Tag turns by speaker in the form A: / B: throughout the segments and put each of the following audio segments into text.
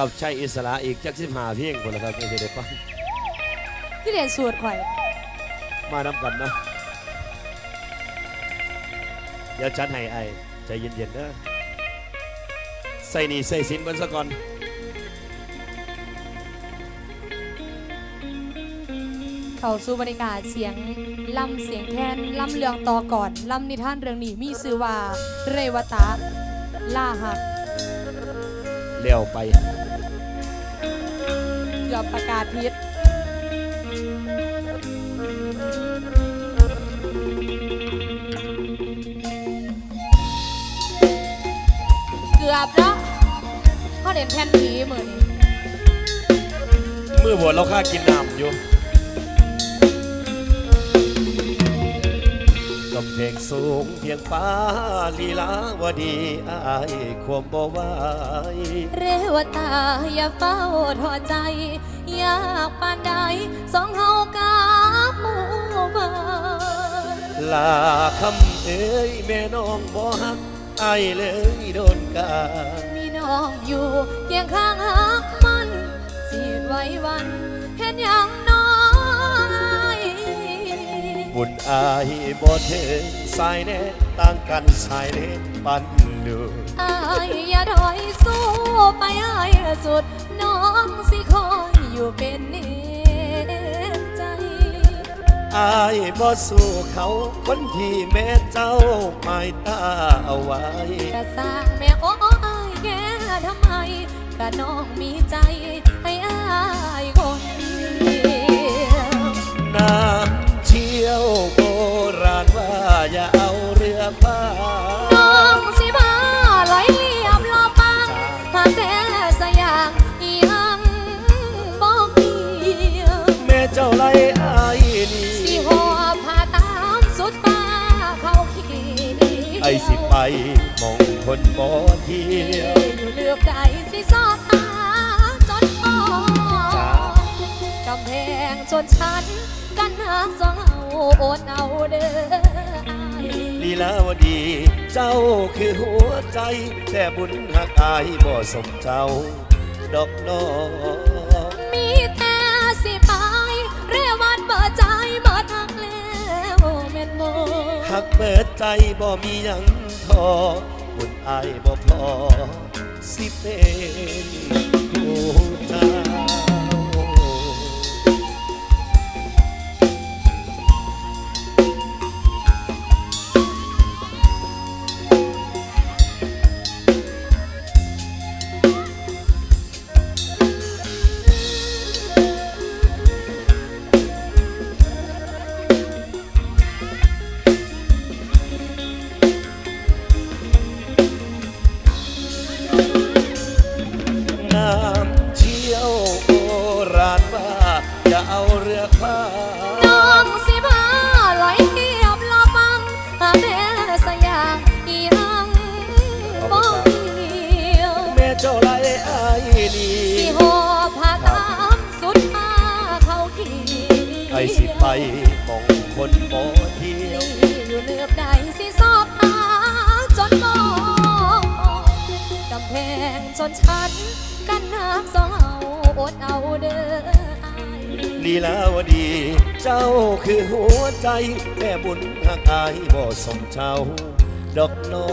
A: ครับใช่อิสระอีกจักสิบหาเพียงคนละครับไม่ใช่ได้ฟัง
B: ที่เรียนสูตรข่อย
A: มานํกันนะเดี๋ยวจัดให้ไอ้ใจเย็นๆนะใส่หนี่ใส่สินกันซะก่อน
B: เข้าสู่บรรยากาศเสียงลำเสียงแคนลำเรื่องต่อก่อนลำนิทานเรื่องนี้มีชื่อว่าเรวตะล่าหัก
A: เลี้ยวไป
B: เกือบประกาศพิษเกือบแล้วเขาเด่นแผ่นผีมือนี้
A: มือบวชเราค่ากินน้ำอยู่ กำแพงสูงเพียงฟ้าลีลาวดีอายความบ่ไหว
B: เรวตาอย่าเฝ้าทอใจ อยากปานใดสองเฮากาหมู่บ้าน
A: ลาคำเอ้ยแม่น้องบ่ฮักอายเลยโดนกา
B: มีน้องอยู่เคียงข้างหักมันสีดไว้วัน เห็นอย่างน้อย
A: บุญอายบ่ถึงสายแน่ต่างกันสายเล่นปันดู
B: อายอย่าถอยสู้ไปให้สุด น้องสิคอยอยู่เป็นเนใจ
A: อายบ่สู้เขาคนที่แม่เจ้าหมายตาเอาไว้
B: กะสร้างแม่โอ้อายแกทำไมกะน้องมีใจให้อายคนเดียว
A: น้ำเชี่ ยวโบราณว่าอย่าเอาเรือพา
B: น้องสิพาลอยเลียบลอปังหากแต่สยามยังบอกเดียว
A: แม่เจ้าไล่อายนี่
B: สิหอบพาตามสุดฟ้าเขาขีดี
A: ไอสิไปมองคนบ่เที่ยว
B: อยู่เลือบใดสิสอดตาจนพอ
A: จ้า
B: กำแพงชนชั้น กันหาสองเอาโอดเอาเด้อ
A: ลีลาวดี เจ้าคือหัวใจ แต่บุญหักอายบ่สมเจ้า ดอกน้อง
B: มีแต่สิไปเรวันเบิดใจเบิดทักแล้วแม่นโม
A: หักเปิดใจบ่มีหยังทอบุญอายบ่พอสิเป็นผู้เจ้
B: ลีลาวดี เจ้า
A: คือหัวใจแต่บุญหักอายบ่สมเจ้า ดอกน้อ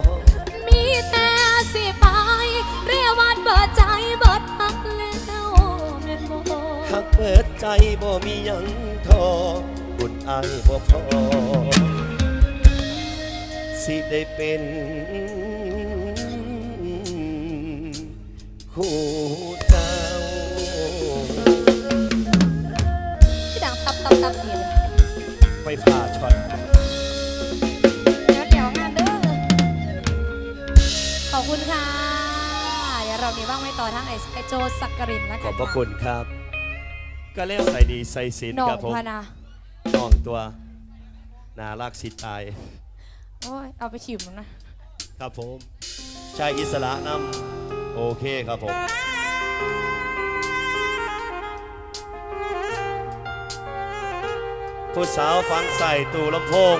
A: ง
B: มีแต่สิไปเรียวันเบิดใจเบิดพักแล้วแม่นบ่
A: หักเปิดใจบ่มีหยังทอบุญอายบ่พอ สิได้เป็นคู่ ฟฟ้าช็อต
B: เดี๋ยวเดี๋ยวงานเด้อขอบคุณค่ะ เดี๋ยวเรามีว่างไม่ต่อทั้งไอไอโจสักกรินนะคะ
A: ขอบพระคุณครับ ก็เล่นใส่ดีใส่ศีล
B: น้อ
A: ครั
B: ง
A: บผม
B: พะนะ
A: น้องตัวน่ารักสิตาย
B: โอ้ยเอาไปฉิมนะ
A: ครับผมชายอิสระนำโอเคครับผม ผู้สาวฟังใส่ตู่ลำโพง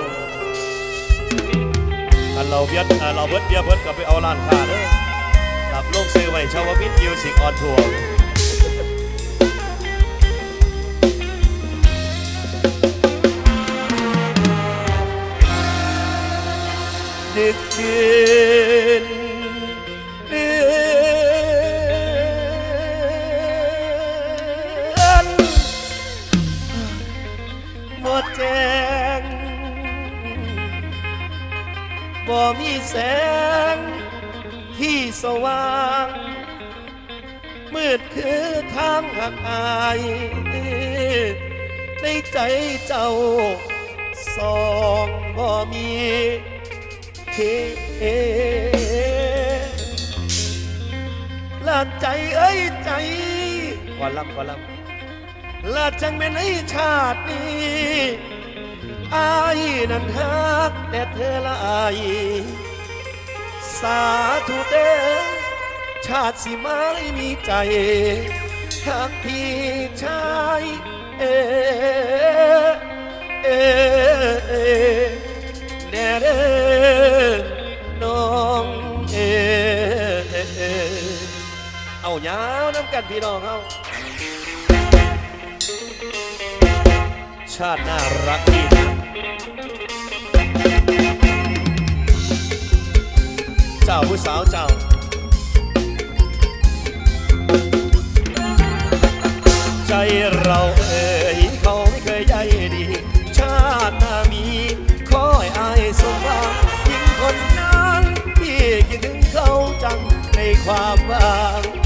A: อันเราเบียดเราเบิดเบียเบิดกับไปเอาล้านค้าเด้อกลับลงซื้อไว้ชาวพินยิวสิงออนทัวร์ดึกดิด บ่แจ้งบ่มีแสงที่สว่าง มืดคือทางหักอาย ในใจเจ้าสองบ่มีเทลานใจเอ้ยใจก่อลำก่อลำ ลาจังแม่ไอชาตินี้อายนั้นฮักแต่เธอละอายสาธุเด้ชาติสิมาไม่มีใจฮักพี่ชายเอเอเอแน่เด้อน้องเอเอายาวน้ำกันพี่น้องเขา ชาติน่ารักดีนะเจ้าผู้สาวเจ้าใจเราเอ่ยเขาไม่เคยใยดี ชาติหน้ามีคอยอายสมหวังยิ่งคนนั้นที่คิดถึงเขาจังในความว่าง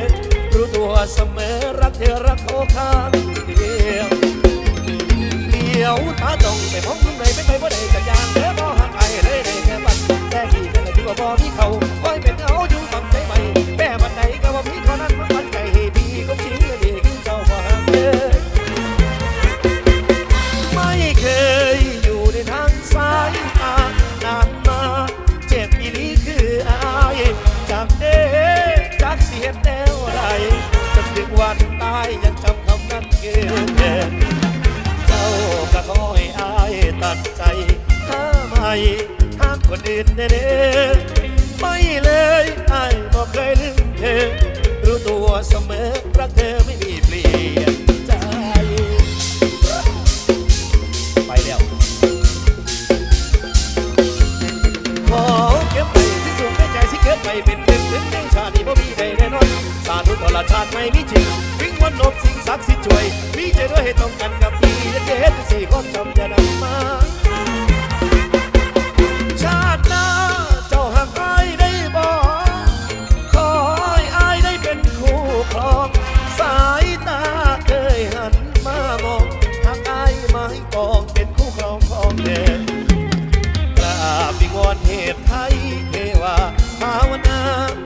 A: งรู้ตัวเสมอรักเธอรักโขาข้างเดียวเดียวถ้าองไปมองคุณไหนไม่ไปว่าใดจะยางเด้อพอหักไอ้ได้ได้แค่บัดแต่กี่กันที่ว่าบ่มีเขา Altyazı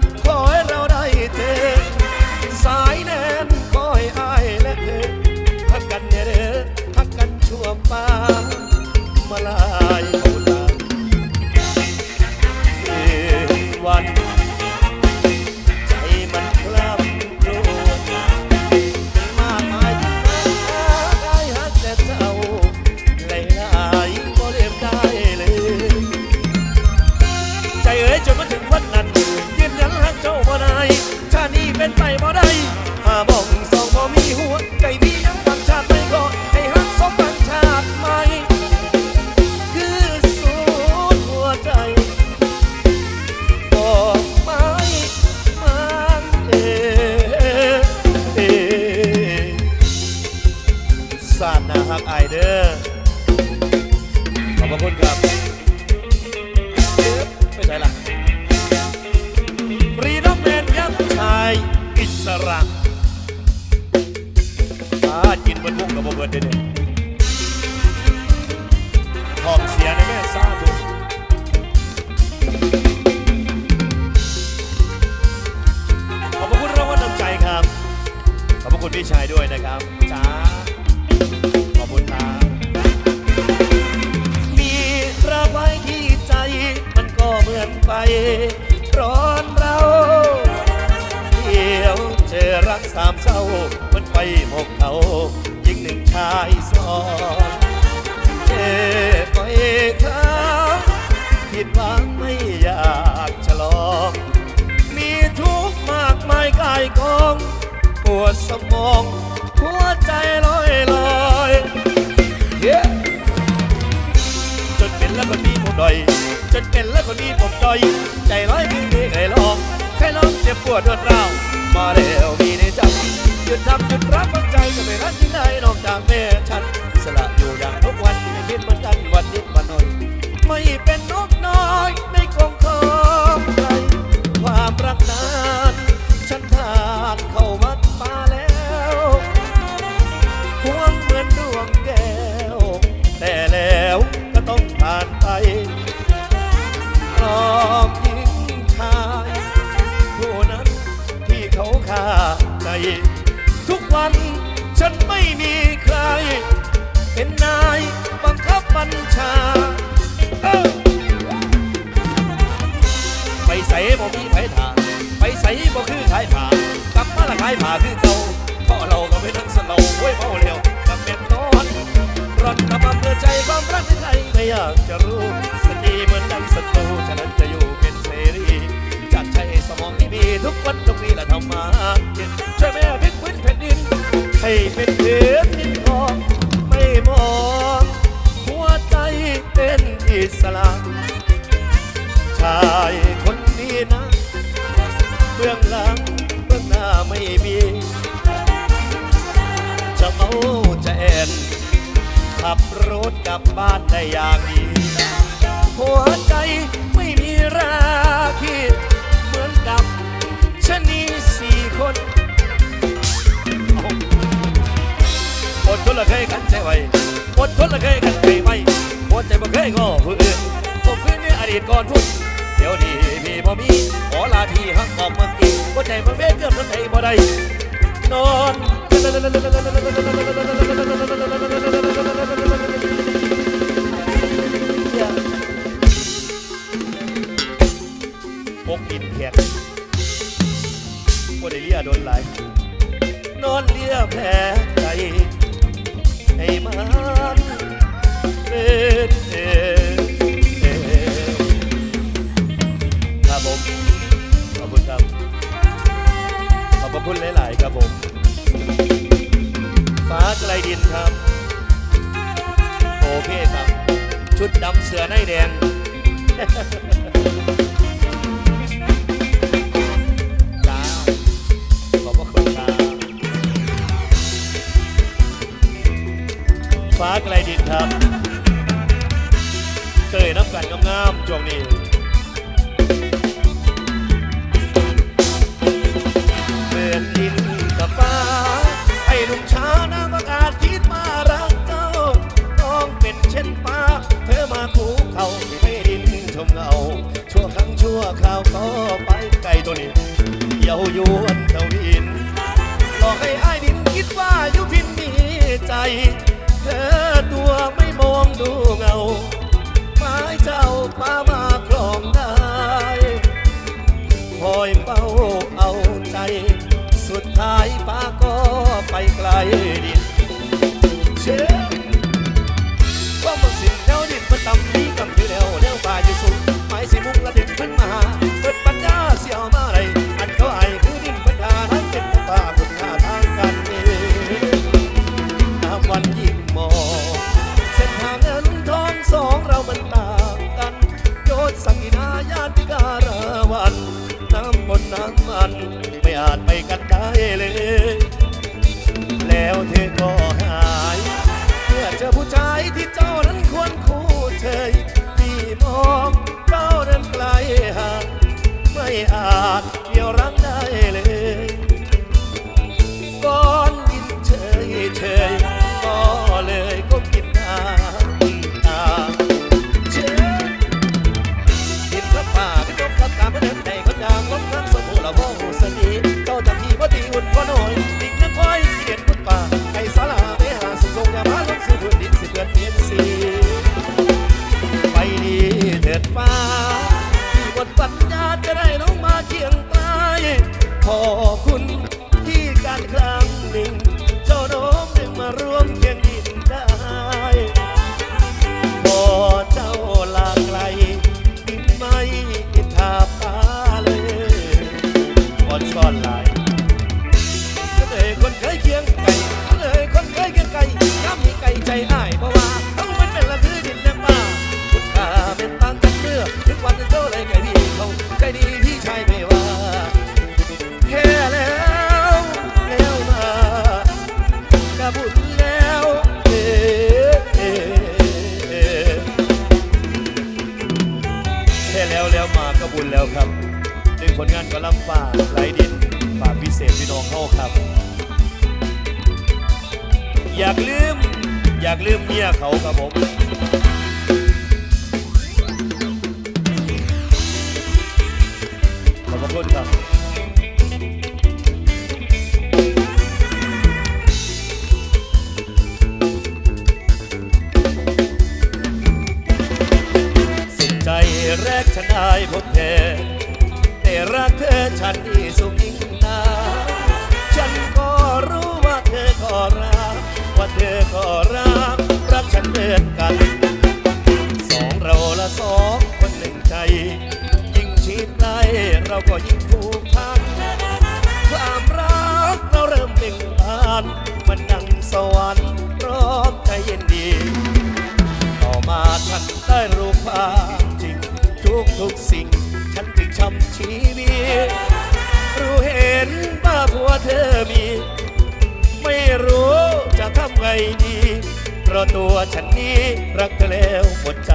A: เจอรักสามเศร้ามันไปหกเขายิงหนึ่งชายสองเจไปครับผิดหวังไม่อยากฉลองมีทุกข์มากมายกายกอง ปวดสมอง หัวใจลอยลอยจนเป็นแล้วคนนี้ผมดอย จนเป็นแล้วคนนี้ผมดอย ใจร้อยเมื่อยลองแค่ลองเจ็บปวดรวดร้าว มาแล้วมีในใจหยุดทำหยุดรักมันใจจะไม่รักที่ไหนนอกจากแม่ฉัน สละอยู่อย่างทุกวันไม่คิดมันกันวันนิดวันหน่อย ไม่เป็นนกน้อยในกรงของใครความรักนั้นฉันทานเข้า เป็นนายบังคับบัญชา ไปใส่บ่มีไผถาไปใส่บ่คือขายผ้ากลับมาละขายผ้าคือเก่าพ่อเราก็ไม่นั่งสลบโว้ยเมาเร็วกับเป็นนอนรอนกระบำเพื่อใจความรักในใจไม่อยากจะรู้สติเหมือนดังศัตรูฉะนั้นจะอยู่เป็นเสรีจากใช้สมองที่มีทุกวันตรงนี้ละทำมากินช่วยแม่พลิกพื้นแผ่นดินให้เป็นพื้นดินท สระชายคนนี้นะเบื้องหลังเบื้องหน้าไม่มี จะเมาจะแอนขับรถกลับบ้านได้อย่างดีหัวใจไม่มีราคีเหมือนกับชะนีสี่คนอาอดทนละเคยกันใจไว้อดทนละเคยกันใจไว้ หัวใจบ่เคยงอผู้อื่นผมคืนในอดีตก่อนพุ่นเดี๋ยวนี้พี่บ่มีขอลาที่หักออกเมืองกีหัวใจมันเวทเกือบทันไทยบ่ได้นอน ฟ้าไกลดินครับเตยน้ำกันงามๆช่วงนี้เปือนดินกับฟ้าให้ลุงช้าน้ำอากาศคิดมารักเจ้า ต้องเป็นเช่นฟ้า เธอมาคูเขาให้ดินชมเงา ชั่วครั้งชั่วคราวก็ไปไกลตัวนี้เยาวยวนเจ้าวินหลอกให้อ้ายดินคิดว่ายุพินมีใจ ไม่มองดูเงาไม้เจ้าป้ามาครองได้คอยเฝ้าเอาใจ สุดท้ายป้าก็ไปไกลดินเชื่อ เลย แล้วเธอก็หา แรกฉันได้พบเธอแต่รักเธอฉันที่สุขยิ่งนาฉันก็รู้ว่าเธอก็รักว่าเธอก็รักรักฉันเหมือนกันสองเราละสองคนหนึ่งใจ ยิ่งชิดใกล้เราก็ยิ่งผูกพันความรักเราเริ่มเบ่งบานมันดังสวรรค์ ทุกสิ่ง ฉันจึงช้ำชีวิตรู้เห็นว่าผัวเธอมี ไม่รู้จะทำไงดี เพราะตัวฉันนี้รักเธอแล้วหมดใจ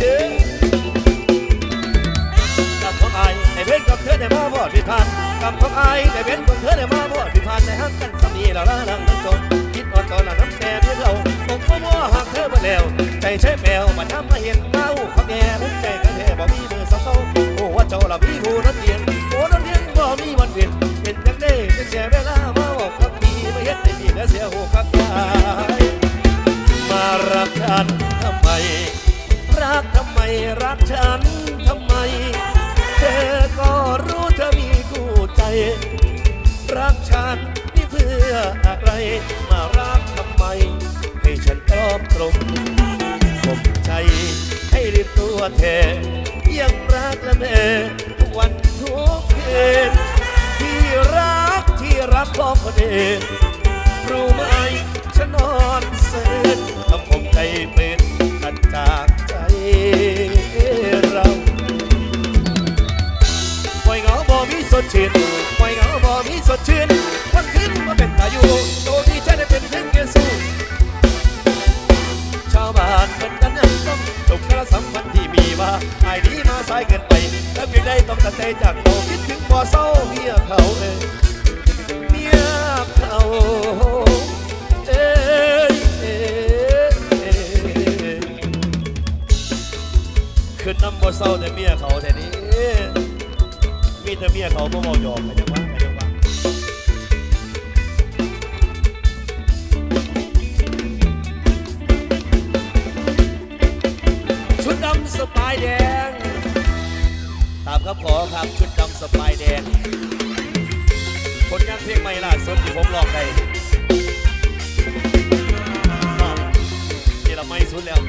A: ถึงกำของไอายในเว้นกับเธอในมาบอดพิพานกำของไอายในเว้นกับเธอในมาบอดพิพานในฮักกันสามีเราละลังทั้งจนคิดอ่อนตอนละน้ำแก่เพื่อเราผมก็มัว หักเธอมาแล้ว ใจใช้แมวมาทำมาเห็นเมาเขาแก่รู้ใจกันแท้บอกมีมือเศร้าๆโอ้ว่าเจ้าละมีผู้นั้นเตียนโอ้นั้นเตียนบ่มีวันเวียนเป็นจังได้จะเสียเวลามาบอกกับพี่มาเฮ็ดให้พี่และเสียหูกับยายมารักฉันทำไม รักทำไมรักฉันทำไม เธอก็รู้เธอมีคู่ใจ รักฉันนี่เพื่ออะไรมารักทำไม อบตรงผมใจให้รีบตัวเธอยังรักและเมอทุกวันทุกคืนที่รักที่รักของคนอื่นรู้ไหมฉันนอน สายเกินไปแล้วเพียงใดต้องตัดใจจากเราคิดถึงบ่เศร้าเมียเขาเองเมียเขาเอ้ยเอ้ยเอ้ยคือน้ำบ่เศร้าแต่เมียเขาแต่นี้มีแต่เมียเขาบ่เมายอมไปจังหวะ ตามคำขอครับชุดดำสปายแดงผลงานเพลงใหม่ล่าสุดที่ผมลองได้อ้าวนี่เราไม่สุดแล้ว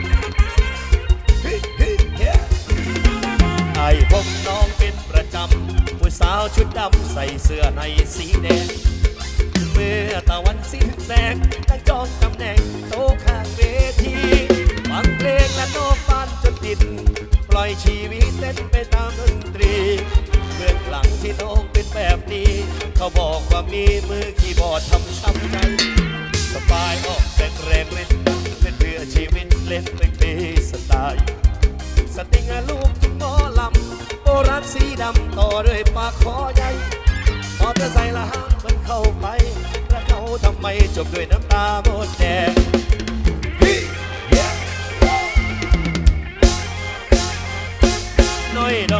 A: ไอ้ผมน้องเป็นประจำผู้สาวชุดดำใส่เสื้อในสีแดง เมื่อตะวันสิ้นแสงตั้งจองตำแหน่งโต๊ะข้างเวทีฟังเพลงและโน้บ้านจนติด ปล่อยชีวิตเต้นไปตามดนตรี เบื้องหลังที่น้องเป็นแบบนี้ เขาบอกว่ามีมือคีย์บอร์ดทำช้ำใจ สบายออกเป็นแรงเล่นเป็นเพื่อชีวิตเล่นเป็นปีสไตล์สติงลูกจุงหมอลำโบราณสีดำต่อด้วยปากคอใหญ่มอเตอร์ไซค์ละห้ามมันเข้าไปแล้วเขาทำไมจบด้วยน้ำตาหมดแดง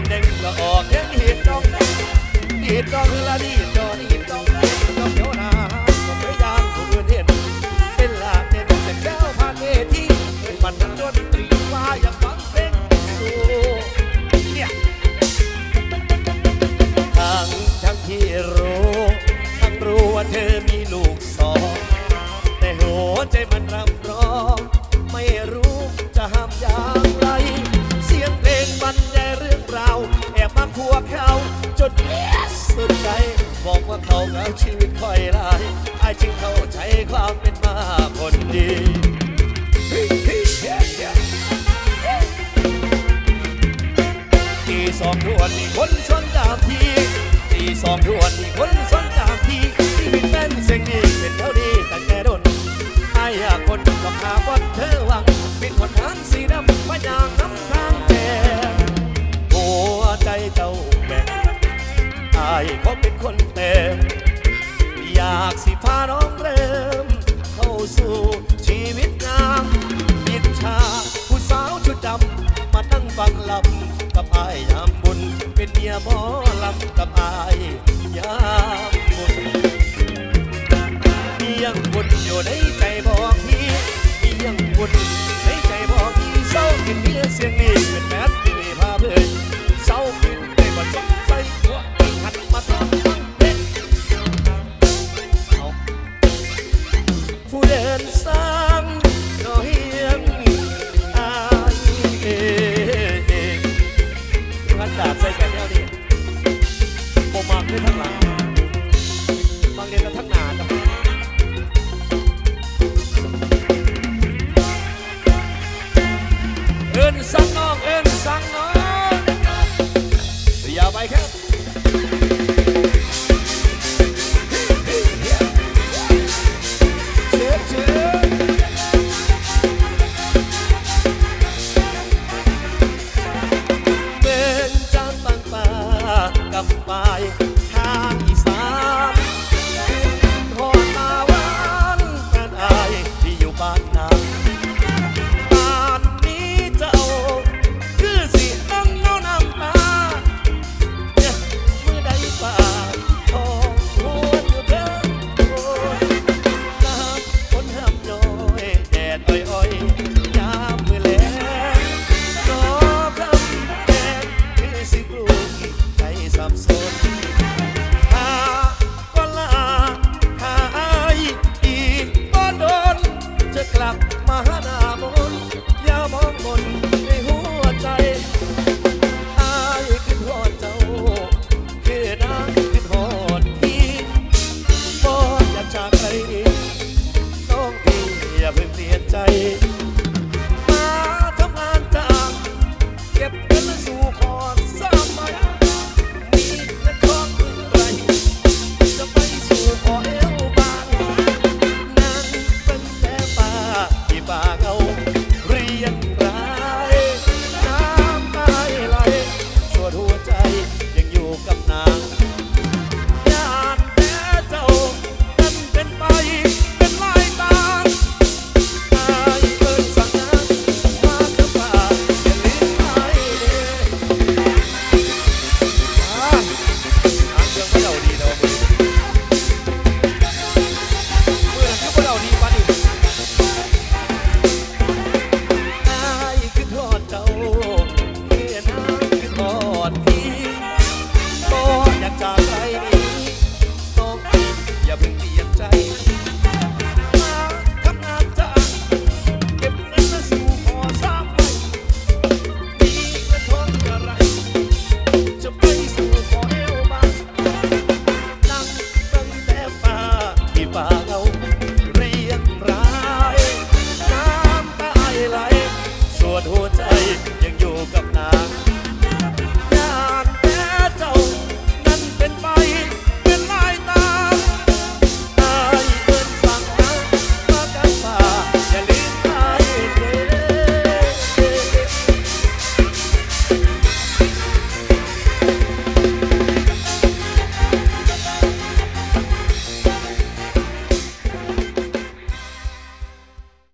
A: อยดองแดงละออกยังหีดดองแดงหีดดองละดีดดองหีดด แล้วชีวิตค่อยลายไอ้จึงเข้าใจความเป็นมาคนดีตีสองทวนนี่คนชนดากทีตีสองทวนนี่คน ยหมอลำกับอายยามบุนมียังบุญอยู่ในใจบอกพี่มียังบุญในใจบอกพี่เศร้ากินเบียเสียงนี้เป็นแมส